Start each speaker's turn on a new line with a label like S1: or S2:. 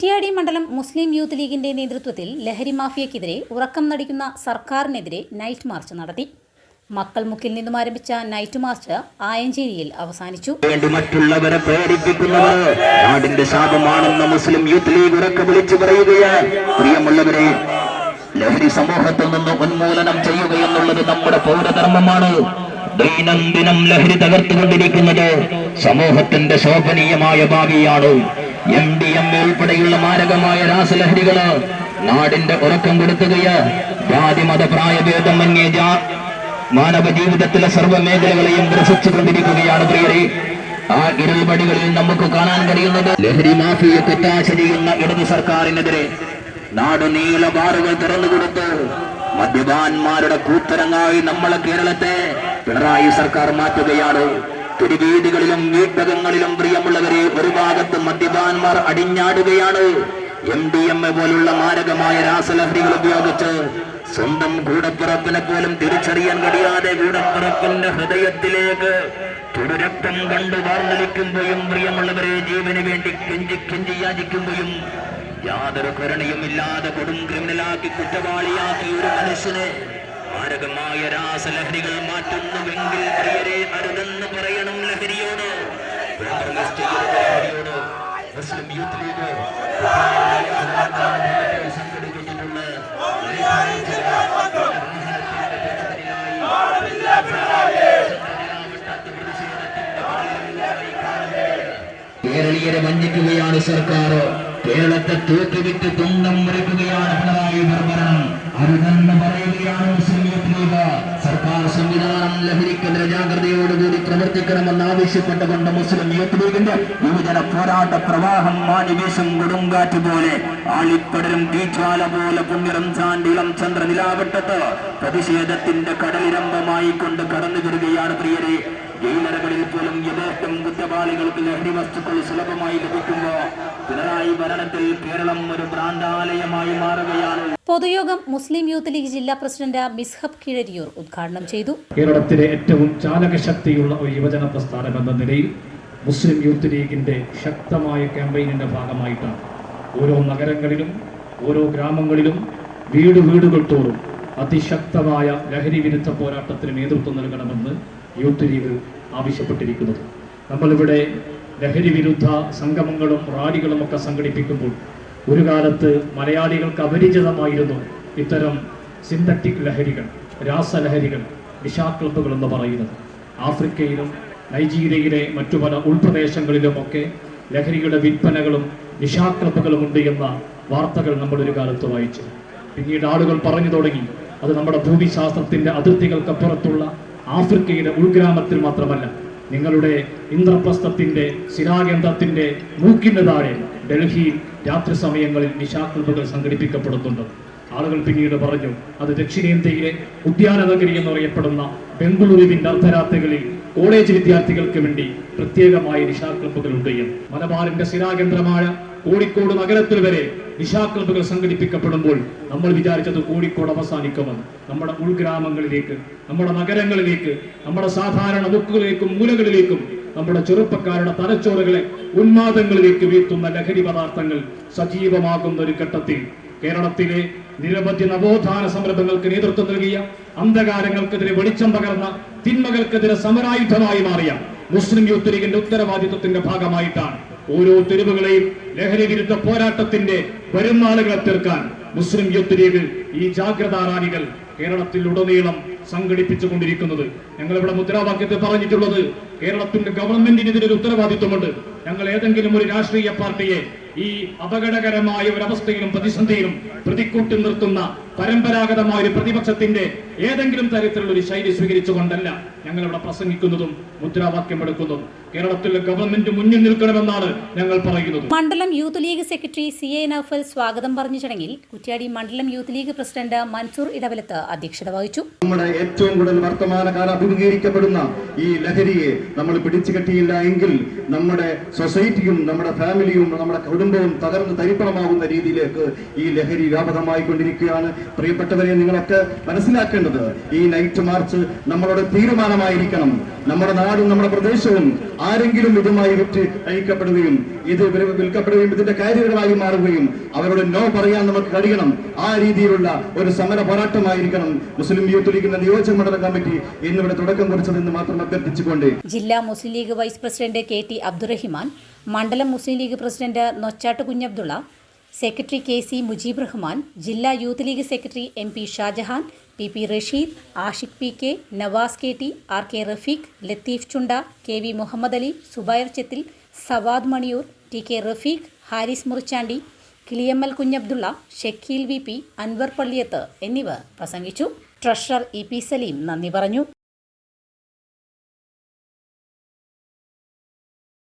S1: കുറ്റ്യാടി മണ്ഡലം മുസ്ലിം യൂത്ത് ലീഗിന്റെ നേതൃത്വത്തിൽ ലഹരി മാഫിയക്കെതിരെ ഉറക്കം നടിക്കുന്ന സർക്കാരിനെതിരെ നൈറ്റ് മാർച്ച് നടത്തി. മക്കൾ മുക്കിൽ നിന്നും ആരംഭിച്ച നൈറ്റ് മാർച്ച് ആയഞ്ചേരിയിൽ അവസാനിച്ചു.
S2: വേണ്ടി മറ്റുള്ളവരെ പ്രേരിപ്പിക്കുന്നവർ നാടിന്റെ ശാപമാണെന്ന് മുസ്ലിം യൂത്ത് ലീഗ് ഉറക്കെ വിളിച്ചു പറയുകയാണ്. പ്രിയമുള്ളവരെ ലഹരി സമൂഹത്തിൽ നിന്ന് ഉന്മൂലനം ചെയ്യുക എന്നുള്ളത് നമ്മുടെ പൗരധർമ്മമാണ്. ദൈനംദിനം ലഹരി തകർത്തുകൊണ്ടിരിക്കുന്നത് സമൂഹത്തിന്റെ ശോഭനീയമായ ഭാവിയാണ്. എം ഡി എം ഉൾപ്പെടെയുള്ള മാരകമായ രാസലഹരികൾ നാടിന്റെ ഉറക്കം കൊടുക്കുകയാ ജാതി മത പ്രായഭേദമന്യേ ജാ മാനവ ജീവിതത്തിലെ സർവ മേഖലകളെയും ഗ്രസിച്ചുകൊണ്ടിരിക്കുകയാണ് പ്രിയരെ. ആ ഇരുൾപടികളിൽ നമുക്ക് കാണാൻ കഴിയുന്നത് ലഹരി മാഫിയെ കുറ്റാശ ചെയ്യുന്ന ഇടതു സർക്കാരിനെതിരെ നാട് നീള ബാറുകൾ തുറന്നുകൊടുത്ത് മദ്യപാന്മാരുടെ കൂത്തരങ്ങായി നമ്മളെ കേരളത്തെ പിണറായി സർക്കാർ മാറ്റുകയാണ്. തെരുവീതികളിലും വീട്ടകങ്ങളിലും പ്രിയമുള്ളവരെ ഒരു ഭാഗത്ത് മദ്യപാന്മാർ അടിഞ്ഞാടുകയാണ്. എം ഡി എം എ പോലുള്ള മാരകമായ രാസലഹരികൾ ഉപയോഗിച്ച് സ്വന്തം കൂടപ്പിറപ്പിനെ പോലും തിരിച്ചറിയാൻ കഴിയാതെ കൂടപ്പിറപ്പിന്റെ ഹൃദയത്തിലേക്ക് ചുടുരക്തം കണ്ടു വാർന്നലിക്കുമ്പോഴും പ്രിയമുള്ളവരെ ജീവന് വേണ്ടി കെഞ്ചി കെഞ്ചി യാചിക്കുമ്പോഴും യാതൊരു കരുണയും ഇല്ലാതെ കൊടും ക്രിമിനലാക്കി കുറ്റവാളിയാക്കി ഒരു മനുഷ്യനെ മാരകമായ രാസലഹരികൾ മാറ്റുന്നുവെങ്കിൽ പ്രിയരെ അരുതെന്ന് പറയണം ലഹരിയോട്. മുസ്ലിം യൂത്ത് ലീഗ് കേരളീയരെ വഞ്ചിക്കുകയാണ് സർക്കാർ. കേരളത്തെ തൂക്കിവിട്ട് തുണ്ടം മുറിക്കുകയാണ് പിണറായി ഭരണം അരുതെന്ന് പറയുകയാണ് പ്രവർത്തിക്കണമെന്ന് ആവശ്യപ്പെട്ടുകൊണ്ട് മുസ്ലിം യൂത്ത് ലീഗിന്റെ യുവജന പോരാട്ട പ്രവാഹം മാനിവേശം കൊടുങ്കാറ്റ് പോലെ ആളിപ്പടരും തീജ്വാല പോലെ പുണ്യറംസാൻ ഇളം ചന്ദ്രനിലാവട്ടത്ത് പ്രതിഷേധത്തിന്റെ കടലിരമ്പമായി കൊണ്ട് കടന്നു വരികയാണ് പ്രിയരെ. ജയിലറകളിൽ പോലും യഥേഷ്ടം കുറ്റവാളികൾക്ക് ലഹരി വസ്തുക്കൾ സുലഭമായി ലഭിക്കുമ്പോ പിണറായി ഭരണത്തിൽ കേരളം ഒരു ഭ്രാന്താലയമായി മാറുകയാണ്.
S1: പൊതുയോഗം മുസ്ലിം യൂത്ത് ലീഗ് ജില്ലാ പ്രസിഡന്റ് മിസ്ഹബ് കിഴരിയൂർ ഉദ്ഘാടനം ചെയ്തു.
S3: കേരളത്തിലെ ഏറ്റവും ചാലകശക്തിയുള്ള ഒരു യുവജന പ്രസ്ഥാനം എന്ന നിലയിൽ മുസ്ലിം യൂത്ത് ലീഗിന്റെ ശക്തമായ ക്യാമ്പയിനിന്റെ ഭാഗമായിട്ടാണ്. ഓരോ നഗരങ്ങളിലും ഓരോ ഗ്രാമങ്ങളിലും വീട് വീടുകൾ തോറും അതിശക്തമായ ലഹരി വിരുദ്ധ പോരാട്ടത്തിന് നേതൃത്വം നൽകണമെന്ന് യൂത്ത് ലീഗ് ആവശ്യപ്പെട്ടിരിക്കുന്നത്. നമ്മളിവിടെ ലഹരി വിരുദ്ധ സംഗമങ്ങളും റാലികളും ഒക്കെ സംഘടിപ്പിക്കുമ്പോൾ ഒരു കാലത്ത് മലയാളികൾക്ക് അപരിചിതമായിരുന്നു ഇത്തരം സിന്തറ്റിക് ലഹരികൾ രാസലഹരികൾ നിശാക്ലബുകൾ എന്ന് പറയുന്നത്. ആഫ്രിക്കയിലും നൈജീരിയയിലെ മറ്റു പല ഉൾപ്രദേശങ്ങളിലുമൊക്കെ ലഹരിയുടെ വിൽപ്പനകളും നിശാക്ലബുകളും ഉണ്ട് എന്ന വാർത്തകൾ നമ്മൾ ഒരു കാലത്ത് വായിച്ചു. പിന്നീട് ആളുകൾ പറഞ്ഞു തുടങ്ങി അത് നമ്മുടെ ഭൂമിശാസ്ത്രത്തിന്റെ അതിർത്തികൾക്കപ്പുറത്തുള്ള ആഫ്രിക്കയുടെ ഉൾഗ്രാമത്തിൽ മാത്രമല്ല നിങ്ങളുടെ ഇന്ദ്രപ്രസ്ഥത്തിന്റെ ശിരാഗന്ധത്തിന്റെ മൂക്കിന്റെ താഴെ ഡൽഹി രാത്രി സമയങ്ങളിൽ നിശാക്ലബുകൾ സംഘടിപ്പിക്കപ്പെടുന്നുണ്ട്. ആളുകൾ പിന്നീട് പറഞ്ഞു അത് ദക്ഷിണേന്ത്യയിലെ ഉദ്യാന നഗരി എന്നറിയപ്പെടുന്ന ബംഗളൂരുവിന്റെ അർദ്ധരാത്രികളിൽ കോളേജ് വിദ്യാർത്ഥികൾക്ക് വേണ്ടി പ്രത്യേകമായ നിശാക്ലബുകൾ എന്ന്. മലബാറിന്റെ ശിലാകേന്ദ്രമായ കോഴിക്കോട് നഗരത്തിൽ വരെ നിശാക്ലബുകൾ സംഘടിപ്പിക്കപ്പെടുമ്പോൾ നമ്മൾ വിചാരിച്ചത് കോഴിക്കോട് അവസാനിക്കുമെന്ന്. നമ്മുടെ ഉൾഗ്രാമങ്ങളിലേക്ക് നമ്മുടെ നഗരങ്ങളിലേക്ക് നമ്മുടെ സാധാരണ മുക്കുകളിലേക്കും മൂലകളിലേക്കും നമ്മുടെ ചെറുപ്പക്കാരുടെ തലച്ചോറുകളെ ഉന്മാദങ്ങളിലേക്ക് വീഴ്ത്തുന്ന ലഹരി പദാർത്ഥങ്ങൾ സജീവമാകുന്ന ഒരു ഘട്ടത്തിൽ കേരളത്തിലെ നിരവധി നവോത്ഥാന സംരംഭങ്ങൾക്ക് നേതൃത്വം നൽകിയ അന്ധകാരങ്ങൾക്കെതിരെ വെളിച്ചം പകർന്ന തിന്മകൾക്കെതിരെ സമരായുധമായി മാറിയ മുസ്ലിം യൂത്ത് ലീഗിന്റെ ഉത്തരവാദിത്വത്തിന്റെ ഭാഗമായിട്ടാണ് ഓരോ തെരുവുകളെയും ലഹരി വിരുദ്ധ പോരാട്ടത്തിന്റെ വരുന്നാളുകളെ തീർക്കാൻ മുസ്ലിം യൂത്ത് ലീഗ് ഈ ജാഗ്രതാ റാലികൾ കേരളത്തിൽ ഉടനീളം സംഘടിപ്പിച്ചുകൊണ്ടിരിക്കുന്നത്. ഞങ്ങൾ ഇവിടെ മുദ്രാവാക്യത്തിൽ പറഞ്ഞിട്ടുള്ളത് കേരളത്തിന്റെ ഗവൺമെന്റിന് ഇതിനൊരു ഉത്തരവാദിത്വമുണ്ട്. ഞങ്ങൾ ഏതെങ്കിലും ഒരു രാഷ്ട്രീയ പാർട്ടിയെ ഈ അപകടകരമായ ഒരു അവസ്ഥയിലും പ്രതിസന്ധിയിലും പ്രതിക്കൂട്ടി നിർത്തുന്ന പരമ്പരാഗതമായ ഒരു പ്രതിപക്ഷത്തിന്റെ ഏതെങ്കിലും തരത്തിലുള്ള ഒരു ശൈലി സ്വീകരിച്ചുകൊണ്ടല്ല ഞങ്ങൾ ഇവിടെ പ്രസംഗിക്കുന്നതും മുദ്രാവാക്യം എടുക്കുന്നതും. കേരളത്തിലെ ഗവൺമെന്റ് മുന്നിൽ നിൽക്കണമെന്നാണ് ഞങ്ങൾ പറയുന്നത്.
S1: മണ്ഡലം Youth League secretary C A Noufal സ്വാഗതം പറഞ്ഞ ചടങ്ങിൽ കുറ്റ്യാടി മണ്ഡലം youth league president Mansoor Edavalath അധ്യക്ഷത വഹിച്ചു.
S4: നമ്മുടെ ഏറ്റവും കൂടുതൽ വർത്തമാനകാലം അഭിമുഖീകരിക്കപ്പെടുന്ന ഈ ലഹരിയെ നമ്മൾ പിടിച്ചു കെട്ടിയില്ല എങ്കിൽ നമ്മുടെ സൊസൈറ്റിയും നമ്മുടെ ഫാമിലിയും നമ്മുടെ കുടുംബവും തകർന്ന് തരിപ്പണമാകുന്ന രീതിയിലേക്ക് ഈ ലഹരി വ്യാപകമായി കൊണ്ടിരിക്കുകയാണ് പ്രിയപ്പെട്ടവരെ നിങ്ങളൊക്കെ മനസ്സിലാക്കേണ്ടത് ഈ നൈറ്റ് മാർച്ച് നമ്മളുടെ തീരുമാനമായിരിക്കണം. നമ്മുടെ നാടും നമ്മുടെ പ്രദേശവും ആരെങ്കിലും ഇതുമായി വിറ്റ് അയക്കപ്പെടുകയും ഇത് വിൽക്കപ്പെടുകയും ഇതിന്റെ കാര്യങ്ങളായി മാറുകയും അവരോട് നോ പറയാൻ നമുക്ക് കഴിയണം. ആ രീതിയിലുള്ള ഒരു സമര പോരാട്ടമായിരിക്കണം. മുസ്ലിം യൂത്ത് ലീഗിന്റെ നിയോജക മണ്ഡലം കമ്മിറ്റി ഇന്നിവിടെ തുടക്കം കുറിച്ചതെന്ന് മാത്രം അഭ്യർത്ഥിച്ചുകൊണ്ട്.
S1: ജില്ലാ Muslim League vice president K T Abdurahiman മണ്ഡലം Muslim League president Nochat Kunhabdulla secretary K C Mujeeb Rahman ജില്ലാ Youth League secretary M P Shajahan P P Rasheed Ashiq P K Navas K T R K Rafeeq Latheef Chunda K V Muhammad Ali Zubair Chethil Savad Maniyur T K Rafeeq Haris Murichandi Kiliyammal Kunhabdulla Shakeel V P Anwar Palliyath എന്നിവർ പ്രസംഗിച്ചു. Treasurer E P Saleem നന്ദി പറഞ്ഞു.